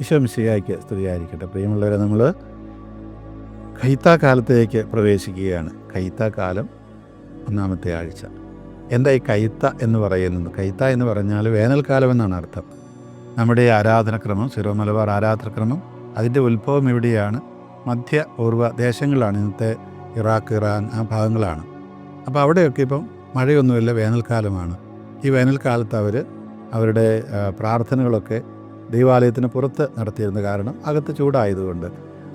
ഈശോമിശിയായിക്ക് സ്തുതിയായിരിക്കട്ടെ. പ്രിയമുള്ളവരെ നമ്മൾ കൈത്താക്കാലത്തേക്ക് പ്രവേശിക്കുകയാണ്. കൈത്താക്കാലം ഒന്നാമത്തെ ആഴ്ച. എന്താ ഈ കൈത്ത എന്ന് പറയുന്നത്? കൈത്ത എന്ന് പറഞ്ഞാൽ വേനൽക്കാലം എന്നാണ് അർത്ഥം. നമ്മുടെ ആരാധനക്രമം സിറോ മലബാർ ആരാധനക്രമം അതിന്റെ ഉത്ഭവം ഇവിടെയാണ്. മധ്യ പൂർവ ദേശങ്ങളാണ് ഇന്നത്തെ ഇറാഖ് ഇറാൻ ആ ഭാഗങ്ങളാണ്. അപ്പോൾ അവിടെയൊക്കെ ഇപ്പം മഴയൊന്നുമില്ല വേനൽക്കാലമാണ്. ഈ വേനൽക്കാലത്ത് അവർ അവരുടെ പ്രാർത്ഥനകളൊക്കെ ദൈവാലയത്തിന് പുറത്ത് നടത്തിയിരുന്ന കാരണം അകത്ത് ചൂടായതുകൊണ്ട്.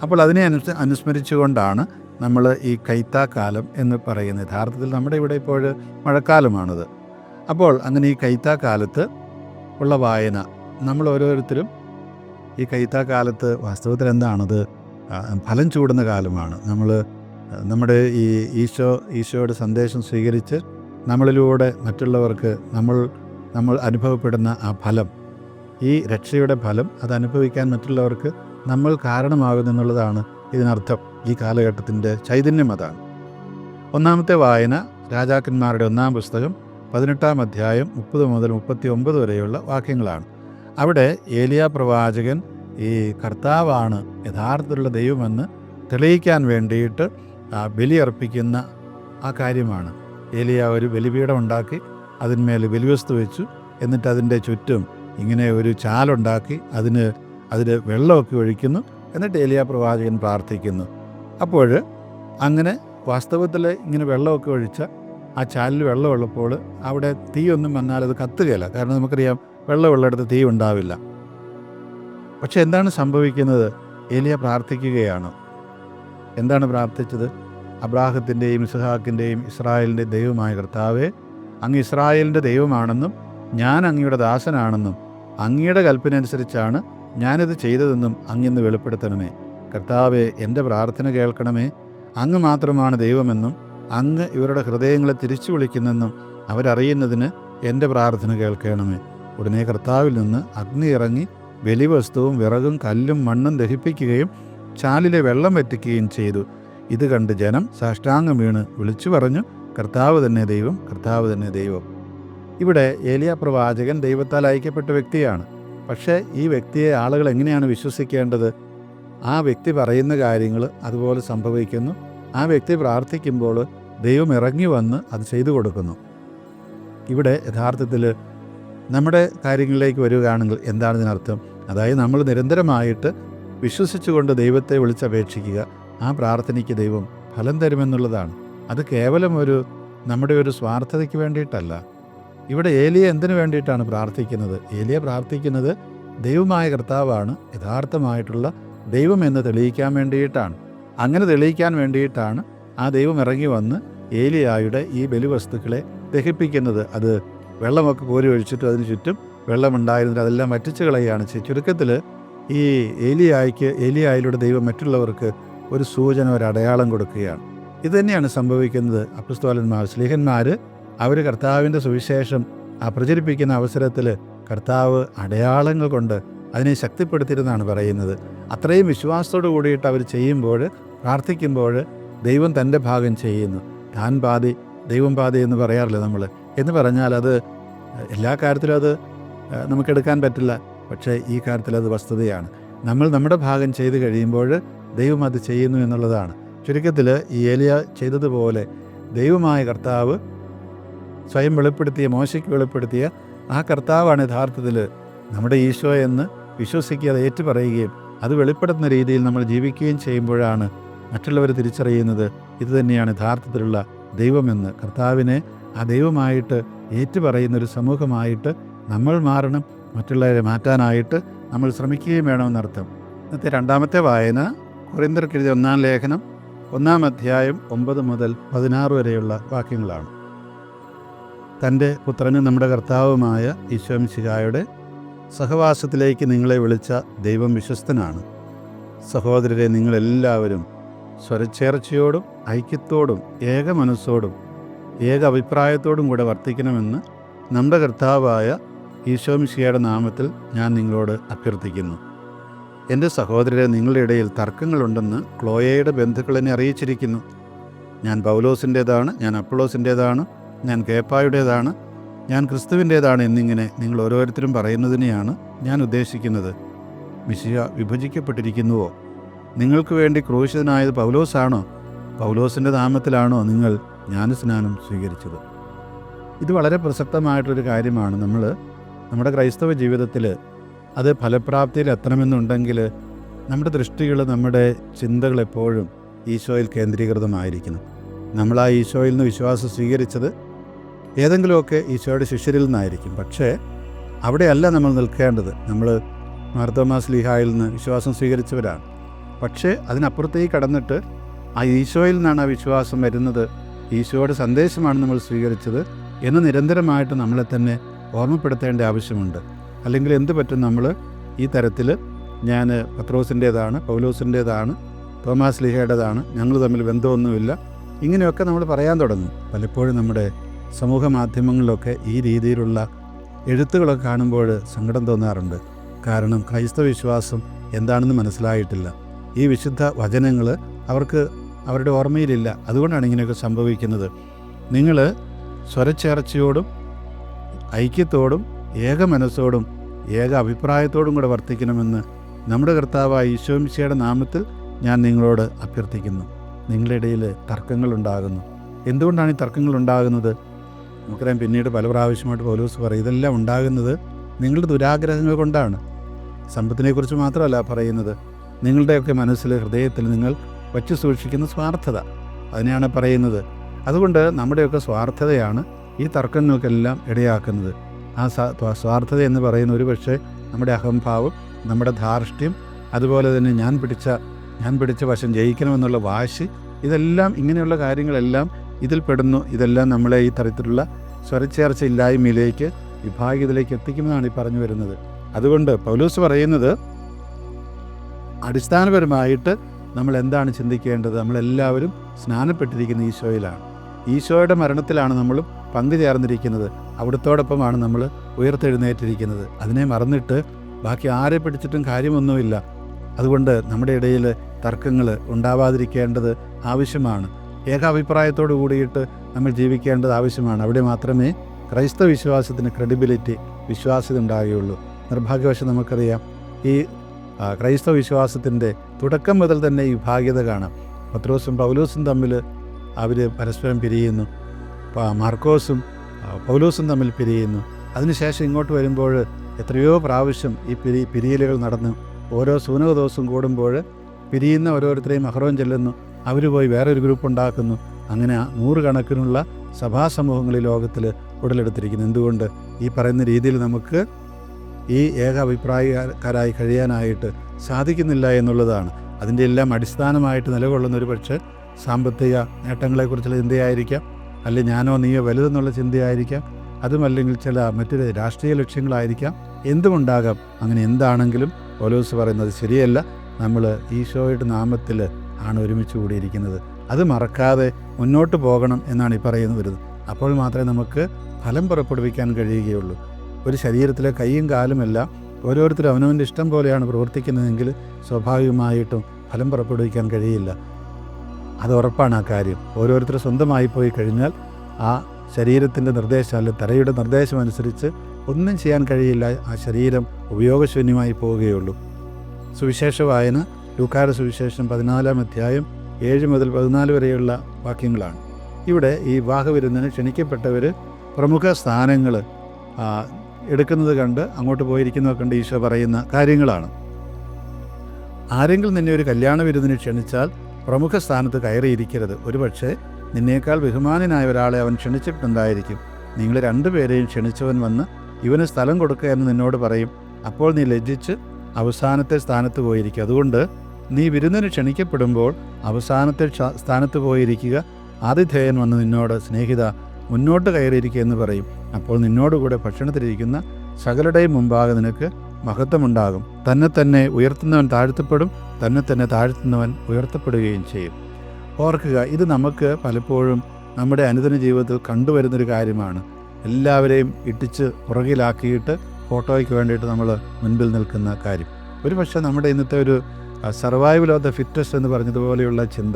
അപ്പോൾ അതിനെ അനുസ അനുസ്മരിച്ചുകൊണ്ടാണ് നമ്മൾ ഈ കൈത്താക്കാലം എന്ന് പറയുന്നത് യഥാർത്ഥത്തിൽ നമ്മുടെ ഇവിടെ ഇപ്പോൾ മഴക്കാലമാണത്. അപ്പോൾ അങ്ങനെ ഈ കൈത്താക്കാലത്ത് ഉള്ള വായന നമ്മൾ ഓരോരുത്തരും ഈ കൈത്താക്കാലത്ത് വാസ്തവത്തിൽ എന്താണത്? ഫലം ചൂടുന്ന കാലമാണ്. നമ്മൾ നമ്മുടെ ഈ ഈശോ ഈശോയുടെ സന്ദേശം സ്വീകരിച്ച് നമ്മളിലൂടെ മറ്റുള്ളവർക്ക് നമ്മൾ നമ്മൾ അനുഭവപ്പെടുന്ന ആ ഫലം ഈ രക്ഷയുടെ ഫലം അത് അനുഭവിക്കാൻ മറ്റുള്ളവർക്ക് നമ്മൾ കാരണമാകുമെന്നുള്ളതാണ് ഇതിനർത്ഥം ഈ കാലഘട്ടത്തിന്റെ ചൈതന്യം അതാണ്. ഒന്നാമത്തെ വായന രാജാക്കന്മാരുടെ ഒന്നാം പുസ്തകം പതിനെട്ടാം അധ്യായം മുപ്പത് മുതൽ മുപ്പത്തി ഒമ്പത് വരെയുള്ള വാക്യങ്ങളാണ്. അവിടെ ഏലിയ പ്രവാചകൻ ഈ കർത്താവാണ് യഥാർത്ഥത്തിലുള്ള ദൈവമെന്ന് തെളിയിക്കാൻ വേണ്ടിയിട്ട് ആ ബലിയർപ്പിക്കുന്ന ആ കാര്യമാണ്. ഏലിയ ഒരു ബലിപീഠം ഉണ്ടാക്കി അതിന്മേൽ ബലിവസ്തു വെച്ചു എന്നിട്ട് അതിന്റെ ചുറ്റും ഇങ്ങനെ ഒരു ചാലുണ്ടാക്കി അതിന് അതിൽ വെള്ളമൊക്കെ ഒഴിക്കുന്നു. എന്നിട്ട് ഏലിയ പ്രവാചകൻ പ്രാർത്ഥിക്കുന്നു. അപ്പോൾ അങ്ങനെ വാസ്തവത്തിൽ ഇങ്ങനെ വെള്ളമൊക്കെ ഒഴിച്ച ആ ചാലിൽ വെള്ളമുള്ളപ്പോൾ അവിടെ തീയൊന്നും വന്നാൽ അത് കത്തുകയില്ല. കാരണം നമുക്കറിയാം വെള്ളമുള്ളിടത്ത് തീ ഉണ്ടാവില്ല. പക്ഷെ എന്താണ് സംഭവിക്കുന്നത്? ഏലിയ പ്രാർത്ഥിക്കുകയാണ്. എന്താണ് പ്രാർത്ഥിച്ചത്? അബ്രാഹത്തിന്റെയും ഇസ്ഹാക്കിന്റെയും ഇസ്രായേലിന്റെ ദൈവമായ കർത്താവെ അങ്ങ് ഇസ്രായേലിന്റെ ദൈവമാണെന്നും ഞാൻ അങ്ങയുടെ ദാസനാണെന്നും അങ്ങയുടെ കൽപ്പന അനുസരിച്ചാണ് ഞാനിത് ചെയ്തതെന്നും അങ്ങിന്ന് വെളിപ്പെടുത്തണമേ. കർത്താവെ എന്റെ പ്രാർത്ഥന കേൾക്കണമേ. അങ്ങ് മാത്രമാണ് ദൈവമെന്നും അങ്ങ് ഇവരുടെ ഹൃദയങ്ങളെ തിരിച്ചു വിളിക്കുന്നെന്നും അവരറിയുന്നതിന് എന്റെ പ്രാർത്ഥന കേൾക്കണമേ. ഉടനെ കർത്താവിൽ നിന്ന് അഗ്നി ഇറങ്ങി ബലിവസ്തുവും വിറകും കല്ലും മണ്ണും ദഹിപ്പിക്കുകയും ചാലിലെ വെള്ളം വറ്റിക്കുകയും ചെയ്തു. ഇത് കണ്ട് ജനം സാഷ്ടാംഗം വീണ് വിളിച്ചു പറഞ്ഞു കർത്താവ് തന്നെ ദൈവം കർത്താവ് തന്നെ ദൈവം. ഇവിടെ ഏലിയ പ്രവാചകൻ ദൈവത്താൽ അയക്കപ്പെട്ട വ്യക്തിയാണ്. പക്ഷേ ഈ വ്യക്തിയെ ആളുകൾ എങ്ങനെയാണ് വിശ്വസിക്കേണ്ടത്? ആ വ്യക്തി പറയുന്ന കാര്യങ്ങൾ അതുപോലെ സംഭവിക്കുന്നു. ആ വ്യക്തി പ്രാർത്ഥിക്കുമ്പോൾ ദൈവം ഇറങ്ങി വന്ന് അത് ചെയ്തു കൊടുക്കുന്നു. ഇവിടെ യഥാർത്ഥത്തിൽ നമ്മുടെ കാര്യങ്ങളിലേക്ക് വരികയാണെങ്കിൽ എന്താണ് ഇതിനർത്ഥം? അതായത് നമ്മൾ നിരന്തരമായിട്ട് വിശ്വസിച്ചുകൊണ്ട് ദൈവത്തെ വിളിച്ചപേക്ഷിക്കുക ആ പ്രാർത്ഥനയ്ക്ക് ദൈവം ഫലം തരുമെന്നുള്ളതാണ്. അത് കേവലം ഒരു നമ്മുടെ ഒരു സ്വാർത്ഥതയ്ക്ക് വേണ്ടിയിട്ടല്ല. ഇവിടെ ഏലിയ എന്തിനു വേണ്ടിയിട്ടാണ് പ്രാർത്ഥിക്കുന്നത്? ഏലിയ പ്രാർത്ഥിക്കുന്നത് ദൈവമായ കർത്താവാണ്. യഥാർത്ഥമായിട്ടുള്ള ദൈവം എന്ന് തെളിയിക്കാൻ വേണ്ടിയിട്ടാണ്. അങ്ങനെ തെളിയിക്കാൻ വേണ്ടിയിട്ടാണ് ആ ദൈവം ഇറങ്ങി വന്ന് ഏലിയായുടെ ഈ ബലിവസ്തുക്കളെ ദഹിപ്പിക്കുന്നത്. അത് വെള്ളമൊക്കെ കോരി ഒഴിച്ചിട്ട് അതിന് ചുറ്റും വെള്ളമുണ്ടായിരുന്നിട്ട് അതെല്ലാം വറ്റിച്ച് കളയുകയാണ് ചുരുക്കത്തിൽ ഈ ഏലിയായ്ക്ക് ഏലിയായിലൂടെ ദൈവം മറ്റുള്ളവർക്ക് ഒരു സൂചന ഒരു അടയാളം കൊടുക്കുകയാണ്. ഇത് തന്നെയാണ് സംഭവിക്കുന്നത് അപ്പസ്തോലന്മാർ സ്ലീഹന്മാർ അവർ കർത്താവിന്റെ സുവിശേഷം പ്രചരിപ്പിക്കുന്ന അവസരത്തിൽ കർത്താവ് അടയാളങ്ങൾ കൊണ്ട് അതിനെ ശക്തിപ്പെടുത്തിയിരുന്നാണ് പറയുന്നത്. അത്രയും വിശ്വാസത്തോടു കൂടിയിട്ട് അവർ ചെയ്യുമ്പോൾ പ്രാർത്ഥിക്കുമ്പോൾ ദൈവം തന്റെ ഭാഗം ചെയ്യുന്നു. താൻ പാതി ദൈവം പാതി എന്ന് പറയാറില്ല നമ്മൾ? എന്ന് പറഞ്ഞാൽ അത് എല്ലാ കാര്യത്തിലും അത് നമുക്കെടുക്കാൻ പറ്റില്ല. പക്ഷേ ഈ കാര്യത്തിൽ അത് വസ്തുതയാണ്. നമ്മൾ നമ്മുടെ ഭാഗം ചെയ്തു കഴിയുമ്പോൾ ദൈവം അത് ചെയ്യുന്നു എന്നുള്ളതാണ്. ചുരുക്കത്തിൽ ഈ ഏലിയ ചെയ്തതുപോലെ ദൈവമായ കർത്താവ് സ്വയം വെളിപ്പെടുത്തിയ മോശയ്ക്ക് വെളിപ്പെടുത്തിയ ആ കർത്താവാണ് യഥാർത്ഥത്തിൽ നമ്മുടെ ഈശോ എന്ന് വിശ്വസിക്കുക അത് ഏറ്റുപറയുകയും അത് വെളിപ്പെടുത്തുന്ന രീതിയിൽ നമ്മൾ ജീവിക്കുകയും ചെയ്യുമ്പോഴാണ് മറ്റുള്ളവർ തിരിച്ചറിയുന്നത്. ഇതുതന്നെയാണ് യഥാർത്ഥത്തിലുള്ള ദൈവമെന്ന് കർത്താവിനെ ആ ദൈവമായിട്ട് ഏറ്റുപറയുന്ന ഒരു സമൂഹമായിട്ട് നമ്മൾ മാറണം മറ്റുള്ളവരെ മാറ്റാനായിട്ട് നമ്മൾ ശ്രമിക്കുകയും വേണമെന്നർത്ഥം. ഇന്നത്തെ രണ്ടാമത്തെ വായന കുറിന്തർക്കെഴുതിയ ഒന്നാം ലേഖനം ഒന്നാം അധ്യായം ഒമ്പത് മുതൽ പതിനാറ് വരെയുള്ള വാക്യങ്ങളാണ്. തന്റെ പുത്രനും നമ്മുടെ കർത്താവുമായ ഈശോമിശിഹായുടെ സഹവാസത്തിലേക്ക് നിങ്ങളെ വിളിച്ച ദൈവം വിശ്വസ്തനാണ്. സഹോദരരെ നിങ്ങളെല്ലാവരും സ്വരച്ചേർച്ചയോടും ഐക്യത്തോടും ഏക മനസ്സോടും ഏക അഭിപ്രായത്തോടും കൂടെ വർത്തിക്കണമെന്ന് നമ്മുടെ കർത്താവായ ഈശോമിശിഹയുടെ നാമത്തിൽ ഞാൻ നിങ്ങളോട് അഭ്യർത്ഥിക്കുന്നു. എന്റെ സഹോദരരെ നിങ്ങളുടെ ഇടയിൽ തർക്കങ്ങളുണ്ടെന്ന് ക്ലോയയുടെ ബന്ധുക്കളെന്നെ അറിയിച്ചിരിക്കുന്നു. ഞാൻ പൗലോസിന്റേതാണ് ഞാൻ അപ്പോളോസിന്റേതാണ് ഞാൻ കേപ്പായുടേതാണ് ഞാൻ ക്രിസ്തുവിന്റേതാണ് എന്നിങ്ങനെ നിങ്ങൾ ഓരോരുത്തരും പറയുന്നതിനെയാണ് ഞാൻ ഉദ്ദേശിക്കുന്നത്. മിശിഹ വിഭജിക്കപ്പെട്ടിരിക്കുന്നുവോ? നിങ്ങൾക്ക് വേണ്ടി ക്രൂശിതനായത് പൗലോസാണോ? പൗലോസിന്റെ നാമത്തിലാണോ നിങ്ങൾ ജ്ഞാനസ്നാനം സ്വീകരിച്ചത്? ഇത് വളരെ പ്രസക്തമായിട്ടൊരു കാര്യമാണ്. നമ്മൾ നമ്മുടെ ക്രൈസ്തവ ജീവിതത്തിൽ അത് ഫലപ്രാപ്തിയിൽ എത്തണമെന്നുണ്ടെങ്കിൽ നമ്മുടെ ദൃഷ്ടികൾ നമ്മുടെ ചിന്തകൾ എപ്പോഴും ഈശോയിൽ കേന്ദ്രീകൃതമായിരിക്കണം. നമ്മൾ ആ ഈശോയിൽ നിന്ന് വിശ്വാസം സ്വീകരിച്ചത് ഏതെങ്കിലുമൊക്കെ ഈശോയുടെ ശിഷ്യരിൽ നിന്നായിരിക്കും. പക്ഷേ അവിടെയല്ല നമ്മൾ നിൽക്കേണ്ടത്. നമ്മൾ മാർത്തോമാസ് ലീഹായിൽ നിന്ന് വിശ്വാസം സ്വീകരിച്ചവരാണ്. പക്ഷേ അതിനപ്പുറത്തേക്ക് കടന്നിട്ട് ആ ഈശോയിൽ നിന്നാണ് ആ വിശ്വാസം വരുന്നത്. ഈശോയുടെ സന്ദേശമാണ് നമ്മൾ സ്വീകരിച്ചത് എന്ന് നിരന്തരമായിട്ട് നമ്മളെ തന്നെ ഓർമ്മപ്പെടുത്തേണ്ട ആവശ്യമുണ്ട്. അല്ലെങ്കിൽ എന്ത് പറ്റും നമ്മൾ ഈ തരത്തിൽ ഞാൻ പത്രോസിന്റേതാണ് പൗലോസിന്റേതാണ് തോമാസ് ലിഹയുടേതാണ് ഞങ്ങൾ തമ്മിൽ ബന്ധമൊന്നുമില്ല ഇങ്ങനെയൊക്കെ നമ്മൾ പറയാൻ തുടങ്ങും. പലപ്പോഴും നമ്മുടെ സമൂഹ മാധ്യമങ്ങളിലൊക്കെ ഈ രീതിയിലുള്ള എഴുത്തുകളൊക്കെ കാണുമ്പോൾ സങ്കടം തോന്നാറുണ്ട്. കാരണം ക്രൈസ്തവ വിശ്വാസം എന്താണെന്ന് മനസ്സിലായിട്ടില്ല. ഈ വിശുദ്ധ വചനങ്ങൾ അവർക്ക് അവരുടെ ഓർമ്മയിലില്ല. അതുകൊണ്ടാണ് ഇങ്ങനെയൊക്കെ സംഭവിക്കുന്നത്. നിങ്ങൾ സ്വരച്ചേർച്ചയോടും ഐക്യത്തോടും ഏക മനസ്സോടും ഏക അഭിപ്രായത്തോടും കൂടെ വർത്തിക്കണമെന്ന് നമ്മുടെ കർത്താവായ ഈശോമിശയുടെ നാമത്തിൽ ഞാൻ നിങ്ങളോട് അഭ്യർത്ഥിക്കുന്നു. നിങ്ങളുടെ ഇടയിൽ തർക്കങ്ങളുണ്ടാകുന്നു. എന്തുകൊണ്ടാണ് ഈ തർക്കങ്ങൾ ഉണ്ടാകുന്നത് നമുക്കറിയാം പിന്നീട് പല പ്രാവശ്യമായിട്ട് പൗലോസ് പറയും ഇതെല്ലാം ഉണ്ടാകുന്നത് നിങ്ങളുടെ ദുരാഗ്രഹങ്ങൾ കൊണ്ടാണ്. സമ്പത്തിനെക്കുറിച്ച് മാത്രമല്ല പറയുന്നത്. നിങ്ങളുടെയൊക്കെ മനസ്സിൽ ഹൃദയത്തിൽ നിങ്ങൾ വച്ചു സൂക്ഷിക്കുന്ന സ്വാർത്ഥത. അതിനെയാണ് പറയുന്നത്. അതുകൊണ്ട് നമ്മുടെയൊക്കെ സ്വാർത്ഥതയാണ് ഈ തർക്കങ്ങൾക്കെല്ലാം ഇടയാക്കുന്നത്. ആ സ്വാർത്ഥത എന്ന് പറയുന്ന ഒരു പക്ഷേ നമ്മുടെ അഹംഭാവം നമ്മുടെ ധാർഷ്ട്യം അതുപോലെ തന്നെ ഞാൻ പിടിച്ച ഞാൻ പിടിച്ച വശം ജയിക്കണമെന്നുള്ള വാശി ഇതെല്ലാം ഇങ്ങനെയുള്ള കാര്യങ്ങളെല്ലാം ഇതിൽ പെടുന്നു. ഇതെല്ലാം നമ്മളെ ഈ തരത്തിലുള്ള സ്വരച്ചേർച്ച ഇല്ലായ്മയിലേക്ക് വിഭാഗീയതയിലേക്ക് എത്തിക്കുമെന്നാണ് ഈ പറഞ്ഞു വരുന്നത്. അതുകൊണ്ട് പൗലൂസ് പറയുന്നത് അടിസ്ഥാനപരമായിട്ട് നമ്മൾ എന്താണ് ചിന്തിക്കേണ്ടത്? നമ്മളെല്ലാവരും സ്നാനപ്പെട്ടിരിക്കുന്ന ഈശോയിലാണ്. ഈശോയുടെ മരണത്തിലാണ് നമ്മൾ പങ്കു ചേർന്നിരിക്കുന്നത്. അവിടുത്തോടൊപ്പമാണ് നമ്മൾ ഉയർത്തെഴുന്നേറ്റിരിക്കുന്നത്. അതിനെ മറന്നിട്ട് ബാക്കി ആരെ പിടിച്ചിട്ടും കാര്യമൊന്നുമില്ല. അതുകൊണ്ട് നമ്മുടെ ഇടയിൽ തർക്കങ്ങൾ ഉണ്ടാവാതിരിക്കേണ്ടത് ആവശ്യമാണ്. ഏകാഭിപ്രായത്തോട് കൂടിയിട്ട് നമ്മൾ ജീവിക്കേണ്ടത് ആവശ്യമാണ്. അവിടെ മാത്രമേ ക്രൈസ്തവ വിശ്വാസത്തിന് ക്രെഡിബിലിറ്റി വിശ്വാസ്യത ഉണ്ടാകുകയുള്ളൂ. നിർഭാഗ്യവശം നമുക്കറിയാം ഈ ക്രൈസ്തവ വിശ്വാസത്തിന്റെ തുടക്കം മുതൽ തന്നെ ഈ ഭാഗ്യത കാണാം. പത്രോസും പൗലോസും തമ്മിൽ അവർ പരസ്പരം പിരിയുന്നു. മാർക്കോസും പൗലോസും തമ്മിൽ പിരിയുന്നു. അതിനുശേഷം ഇങ്ങോട്ട് വരുമ്പോൾ എത്രയോ പ്രാവശ്യം ഈ പിരി പിരിയലുകൾ നടന്നു ഓരോ സൂനക ദിവസം കൂടുമ്പോൾ പിരിയുന്ന ഓരോരുത്തരെയും അഹ്റോൻ ചെല്ലുന്നു. അവർ പോയി വേറൊരു ഗ്രൂപ്പ് ഉണ്ടാക്കുന്നു. അങ്ങനെ നൂറുകണക്കിനുള്ള സഭാസമൂഹങ്ങൾ ഈ ലോകത്തിൽ ഉടലെടുത്തിരിക്കുന്നു. എന്തുകൊണ്ട്? ഈ പറയുന്ന രീതിയിൽ നമുക്ക് ഈ ഏക അഭിപ്രായക്കാരായി കഴിയാനായിട്ട് സാധിക്കുന്നില്ല എന്നുള്ളതാണ്. അതിന്റെ എല്ലാം അടിസ്ഥാനമായിട്ട് നിലകൊള്ളുന്ന ഒരു പക്ഷേ സാമ്പത്തിക നേട്ടങ്ങളെക്കുറിച്ചുള്ള ചിന്തയായിരിക്കാം. അല്ലെങ്കിൽ ഞാനോ നീയോ വലുതെന്നുള്ള ചിന്തയായിരിക്കാം. അതുമല്ലെങ്കിൽ ചില മറ്റൊരു രാഷ്ട്രീയ ലക്ഷ്യങ്ങളായിരിക്കാം. എന്തുമുണ്ടാകാം? അങ്ങനെ എന്താണെങ്കിലും ഓലോസ് പറയുന്നത് ശരിയല്ല. നമ്മൾ ഈശോയുടെ നാമത്തിൽ ആണ് ഒരുമിച്ച് കൂടിയിരിക്കുന്നത്. അത് മറക്കാതെ മുന്നോട്ട് പോകണം എന്നാണ് ഈ പറയുന്നത് വരുന്നത് അപ്പോൾ മാത്രമേ നമുക്ക് ഫലം പുറപ്പെടുവിക്കാൻ കഴിയുകയുള്ളൂ. ഒരു ശരീരത്തിലെ കൈയും കാലുമെല്ലാം ഓരോരുത്തരും അവനവന്റെ ഇഷ്ടം പോലെയാണ് പ്രവർത്തിക്കുന്നതെങ്കിൽ സ്വാഭാവികമായിട്ടും ഫലം പുറപ്പെടുവിക്കാൻ കഴിയില്ല. അത് ഉറപ്പാണ് ആ കാര്യം. ഓരോരുത്തർ സ്വന്തമായി പോയി കഴിഞ്ഞാൽ ആ ശരീരത്തിന്റെ നിർദ്ദേശം അല്ലെങ്കിൽ തലയുടെ നിർദ്ദേശം അനുസരിച്ച് ഒന്നും ചെയ്യാൻ കഴിയില്ല. ആ ശരീരം ഉപയോഗശൂന്യമായി പോവുകയുള്ളൂ. സുവിശേഷ വായന ലൂക്കാര സുവിശേഷം പതിനാലാം അധ്യായം ഏഴ് മുതൽ പതിനാല് വരെയുള്ള വാക്യങ്ങളാണ്. ഇവിടെ ഈ വിവാഹവിരുന്നിന് ക്ഷണിക്കപ്പെട്ടവർ പ്രമുഖ സ്ഥാനങ്ങൾ എടുക്കുന്നത് കണ്ട് അങ്ങോട്ട് പോയിരിക്കുന്നത് കണ്ട് ഈശോ പറയുന്ന കാര്യങ്ങളാണ്. ആരെങ്കിലും നിന്നെ ഒരു കല്യാണ വിരുന്നിന് ക്ഷണിച്ചാൽ പ്രമുഖ സ്ഥാനത്ത് കയറിയിരിക്കരുത്. ഒരുപക്ഷെ നിന്നേക്കാൾ ബഹുമാനനായ ഒരാളെ അവൻ ക്ഷണിച്ചിട്ടുണ്ടായിരിക്കും. നിങ്ങൾ രണ്ടുപേരെയും ക്ഷണിച്ചവൻ വന്ന് ഇവന് സ്ഥലം കൊടുക്കുക എന്ന് നിന്നോട് പറയും. അപ്പോൾ നീ ലജ്ജിച്ച് അവസാനത്തെ സ്ഥാനത്ത് പോയിരിക്കുക. അതുകൊണ്ട് നീ വിരുന്നിന് ക്ഷണിക്കപ്പെടുമ്പോൾ അവസാനത്തെ സ്ഥാനത്ത് പോയിരിക്കുക. ആതിഥേയൻ വന്ന് നിന്നോട് സ്നേഹിത മുന്നോട്ട് കയറിയിരിക്കുക എന്ന് പറയും. അപ്പോൾ നിന്നോടുകൂടെ ഭക്ഷണത്തിലിരിക്കുന്ന സകലരുടെയും മുമ്പാകെ നിനക്ക് മഹത്വമുണ്ടാകും. തന്നെ തന്നെ ഉയർത്തുന്നവൻ താഴ്ത്തപ്പെടും തന്നെ തന്നെ താഴ്ത്തുന്നവൻ ഉയർത്തപ്പെടുകയും ചെയ്യും. ഓർക്കുക ഇത് നമുക്ക് പലപ്പോഴും നമ്മുടെ അനുദിന ജീവിതത്തിൽ കണ്ടുവരുന്നൊരു കാര്യമാണ്. എല്ലാവരെയും ഇട്ടിച്ച് പുറകിലാക്കിയിട്ട് ഫോട്ടോയ്ക്ക് വേണ്ടിയിട്ട് നമ്മൾ മുൻപിൽ നിൽക്കുന്ന കാര്യം. ഒരു പക്ഷേ നമ്മുടെ ഇന്നത്തെ ഒരു സർവൈവൽ ഓഫ് ദ ഫിറ്റസ്റ്റ് എന്ന് പറഞ്ഞതുപോലെയുള്ള ചിന്ത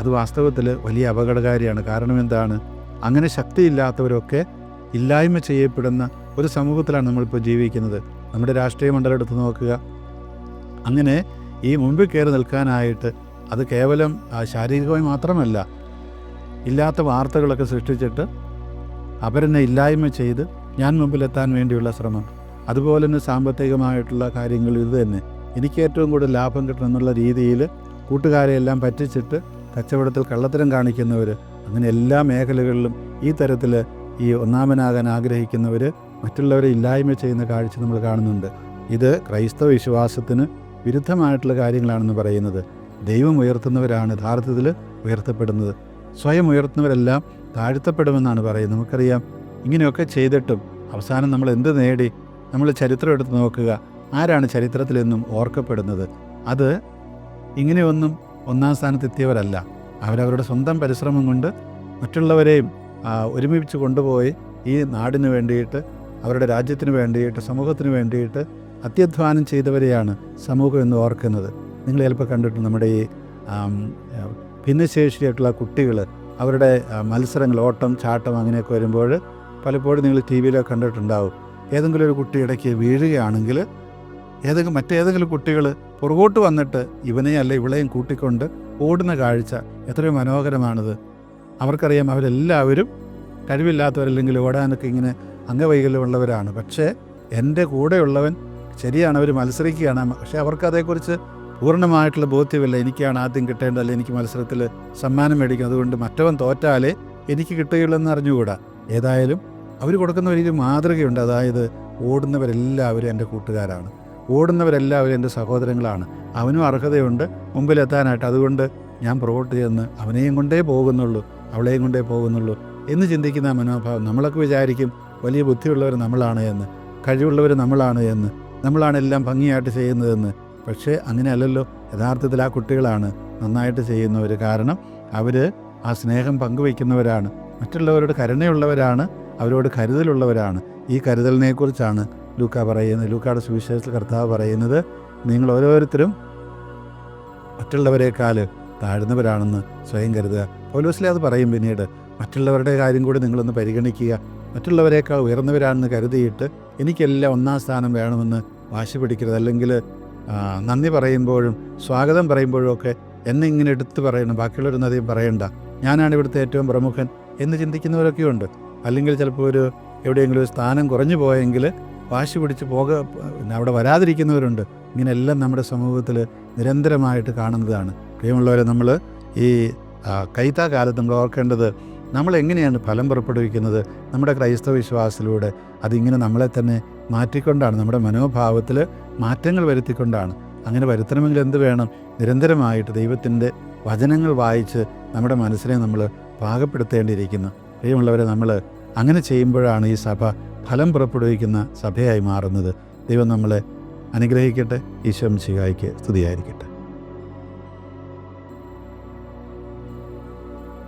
അത് വാസ്തവത്തിൽ വലിയ അപകടകാരിയാണ്. കാരണം എന്താണ്? അങ്ങനെ ശക്തിയില്ലാത്തവരൊക്കെ ഇല്ലായ്മ ചെയ്യപ്പെടുന്ന ഒരു സമൂഹത്തിലാണ് നമ്മളിപ്പോൾ ജീവിക്കുന്നത്. നമ്മുടെ രാഷ്ട്രീയ മണ്ഡലം എടുത്ത് നോക്കുക. അങ്ങനെ ഈ മുമ്പിൽ കയറി നിൽക്കാനായിട്ട് അത് കേവലം ശാരീരികമായി മാത്രമല്ല ഇല്ലാത്ത വാർത്തകളൊക്കെ സൃഷ്ടിച്ചിട്ട് അവരെന്നെ ഇല്ലായ്മ ചെയ്ത് ഞാൻ മുമ്പിലെത്താൻ വേണ്ടിയുള്ള ശ്രമം. അതുപോലെ തന്നെ സാമ്പത്തികമായിട്ടുള്ള കാര്യങ്ങൾ ഇത് തന്നെ. എനിക്ക് ഏറ്റവും കൂടുതൽ ലാഭം കിട്ടണം എന്നുള്ള രീതിയിൽ കൂട്ടുകാരെയെല്ലാം പറ്റിച്ചിട്ട് കച്ചവടത്തിൽ കള്ളത്തരം കാണിക്കുന്നവർ അങ്ങനെ എല്ലാ മേഖലകളിലും ഈ തരത്തിൽ ഈ ഒന്നാമനാകാൻ ആഗ്രഹിക്കുന്നവർ മറ്റുള്ളവരെ ഇല്ലായ്മ ചെയ്യുന്ന കാഴ്ച നമ്മൾ കാണുന്നുണ്ട്. ഇത് ക്രൈസ്തവ വിശ്വാസത്തിന് വിരുദ്ധമായിട്ടുള്ള കാര്യങ്ങളാണെന്ന് പറയുന്നത്. ദൈവം ഉയർത്തുന്നവരാണ് യഥാർത്ഥത്തിൽ ഉയർത്തപ്പെടുന്നത്. സ്വയം ഉയർത്തുന്നവരെല്ലാം താഴ്ത്തപ്പെടുമെന്നാണ് പറയുന്നത്. നമുക്കറിയാം ഇങ്ങനെയൊക്കെ ചെയ്തിട്ടും അവസാനം നമ്മൾ എന്ത് നേടി? നമ്മൾ ചരിത്രം എടുത്ത് നോക്കുക. ആരാണ് ചരിത്രത്തിലെന്നും ഓർക്കപ്പെടുന്നത്? അത് ഇങ്ങനെയൊന്നും ഒന്നാം സ്ഥാനത്തെത്തിയവരല്ല. അവരവരുടെ സ്വന്തം പരിശ്രമം കൊണ്ട് മറ്റുള്ളവരെയും ഒരുമിപ്പിച്ച് കൊണ്ടുപോയി ഈ നാടിന് വേണ്ടിയിട്ട് അവരുടെ രാജ്യത്തിന് വേണ്ടിയിട്ട് സമൂഹത്തിന് വേണ്ടിയിട്ട് അത്യധ്വാനം ചെയ്തവരെയാണ് സമൂഹം എന്ന് ഓർക്കുന്നത്. നിങ്ങൾ ചിലപ്പോൾ കണ്ടിട്ട് നമ്മുടെ ഈ ഭിന്നശേഷിയായിട്ടുള്ള കുട്ടികൾ അവരുടെ മത്സരങ്ങൾ ഓട്ടം ചാട്ടം അങ്ങനെയൊക്കെ വരുമ്പോൾ പലപ്പോഴും നിങ്ങൾ ടി വിയിലൊക്കെ കണ്ടിട്ടുണ്ടാവും. ഏതെങ്കിലും ഒരു കുട്ടി ഇടയ്ക്ക് വീഴുകയാണെങ്കിൽ ഏതെങ്കിലും മറ്റേതെങ്കിലും കുട്ടികൾ പുറകോട്ട് വന്നിട്ട് ഇവനെ അല്ല ഇവളെയും കൂട്ടിക്കൊണ്ട് ഓടുന്ന കാഴ്ച എത്രയോ മനോഹരമാണിത്. അവർക്കറിയാം അവരെല്ലാവരും കഴിവില്ലാത്തവരല്ലെങ്കിൽ ഓടാനൊക്കെ ഇങ്ങനെ അംഗവൈകല്യമുള്ളവരാണ്. പക്ഷേ എന്റെ കൂടെയുള്ളവൻ ശരിയാണ് അവർ മത്സരിക്കുകയാണ്. പക്ഷേ അവർക്ക് അതേക്കുറിച്ച് പൂർണമായിട്ടുള്ള ബോധ്യമില്ല. എനിക്കാണ് ആദ്യം കിട്ടേണ്ടത് അല്ലെങ്കിൽ എനിക്ക് മത്സരത്തിൽ സമ്മാനം മേടിക്കും അതുകൊണ്ട് മറ്റവൻ തോറ്റാലേ എനിക്ക് കിട്ടുകയുള്ളൂ എന്ന് അറിഞ്ഞുകൂടാ ഏതായാലും അവർ കൊടുക്കുന്ന വലിയൊരു മാതൃകയുണ്ട്. അതായത് ഓടുന്നവരെല്ലാവരും എന്റെ കൂട്ടുകാരാണ്. ഓടുന്നവരെല്ലാവരും എന്റെ സഹോദരങ്ങളാണ്. അവനും അർഹതയുണ്ട്. മുമ്പിലെത്താനായിട്ട്. അതുകൊണ്ട് ഞാൻ പുറകോട്ട് ചെന്ന് അവനെയും കൊണ്ടേ പോകുന്നുള്ളൂ അവളെയും കൊണ്ടേ പോകുന്നുള്ളൂ എന്ന് ചിന്തിക്കുന്ന മനോഭാവം നമ്മളൊക്കെ വിചാരിക്കും വലിയ ബുദ്ധിയുള്ളവർ നമ്മളാണ് എന്ന് കഴിവുള്ളവർ നമ്മളാണ് എന്ന് നമ്മളാണ് എല്ലാം ഭംഗിയായിട്ട് ചെയ്യുന്നതെന്ന് പക്ഷേ അങ്ങനെയല്ലല്ലോ. യഥാർത്ഥത്തിൽ ആ കുട്ടികളാണ് നന്നായിട്ട് ചെയ്യുന്നവർ കാരണം അവർ ആ സ്നേഹം പങ്കുവയ്ക്കുന്നവരാണ്. മറ്റുള്ളവരോട് കരുണയുള്ളവരാണ്. അവരോട് കരുതലുള്ളവരാണ്. ഈ കരുതലിനെക്കുറിച്ചാണ് ലൂക്ക പറയുന്നത്. ലൂക്കയുടെ സുവിശേഷത്തിൽ കർത്താവ് പറയുന്നത് നിങ്ങൾ ഓരോരുത്തരും മറ്റുള്ളവരെക്കാൾ താഴ്ന്നവരാണെന്ന് സ്വയം കരുതുക. പൗലോസിലെ അത് പറയും പിന്നീട് മറ്റുള്ളവരുടെ കാര്യം കൂടി നിങ്ങളൊന്ന് പരിഗണിക്കുക. മറ്റുള്ളവരെക്കാൾ ഉയർന്നവരാണെന്ന് കരുതിയിട്ട് എനിക്കെല്ലാം ഒന്നാം സ്ഥാനം വേണമെന്ന് വാശി പിടിക്കരുത്. അല്ലെങ്കിൽ നന്ദി പറയുമ്പോഴും സ്വാഗതം പറയുമ്പോഴും ഒക്കെ എന്നെ ഇങ്ങനെ എടുത്ത് പറയണം. ബാക്കിയുള്ളവരൊന്നും അധികം പറയണ്ട. ഞാനാണ് ഇവിടുത്തെ ഏറ്റവും പ്രമുഖൻ എന്ന് ചിന്തിക്കുന്നവരൊക്കെ ഉണ്ട് അല്ലെങ്കിൽ ചിലപ്പോൾ ഒരു എവിടെയെങ്കിലും ഒരു സ്ഥാനം കുറഞ്ഞു പോയെങ്കിൽ വാശി പിടിച്ച് പോക അവിടെ വരാതിരിക്കുന്നവരുണ്ട്. ഇങ്ങനെയെല്ലാം നമ്മുടെ സമൂഹത്തിൽ നിരന്തരമായിട്ട് കാണുന്നതാണ്. പ്രിയമുള്ളവരെ നമ്മൾ ഈ കൈത്താ കാലത്ത് നമ്മൾ ഓർക്കേണ്ടത് നമ്മൾ എങ്ങനെയാണ് ഫലം പുറപ്പെടുവിക്കുന്നത്? നമ്മുടെ ക്രൈസ്തവ വിശ്വാസത്തിലൂടെ അതിങ്ങനെ നമ്മളെ തന്നെ മാറ്റിക്കൊണ്ടാണ് നമ്മുടെ മനോഭാവത്തിൽ മാറ്റങ്ങൾ വരുത്തിക്കൊണ്ടാണ്. അങ്ങനെ വരുത്തണമെങ്കിൽ എന്ത് വേണം? നിരന്തരമായിട്ട് ദൈവത്തിന്റെ വചനങ്ങൾ വായിച്ച് നമ്മുടെ മനസ്സിനെ നമ്മൾ പാകപ്പെടുത്തേണ്ടിയിരിക്കുന്നു. പ്രിയമുള്ളവരെ നമ്മൾ അങ്ങനെ ചെയ്യുമ്പോഴാണ് ഈ സഭ ഫലം പുറപ്പെടുവിക്കുന്ന സഭയായി മാറുന്നത്. ദൈവം നമ്മളെ അനുഗ്രഹിക്കട്ടെ ഈശ്വരം ശിഖായിക്ക് സ്തുതിയായിരിക്കട്ടെ.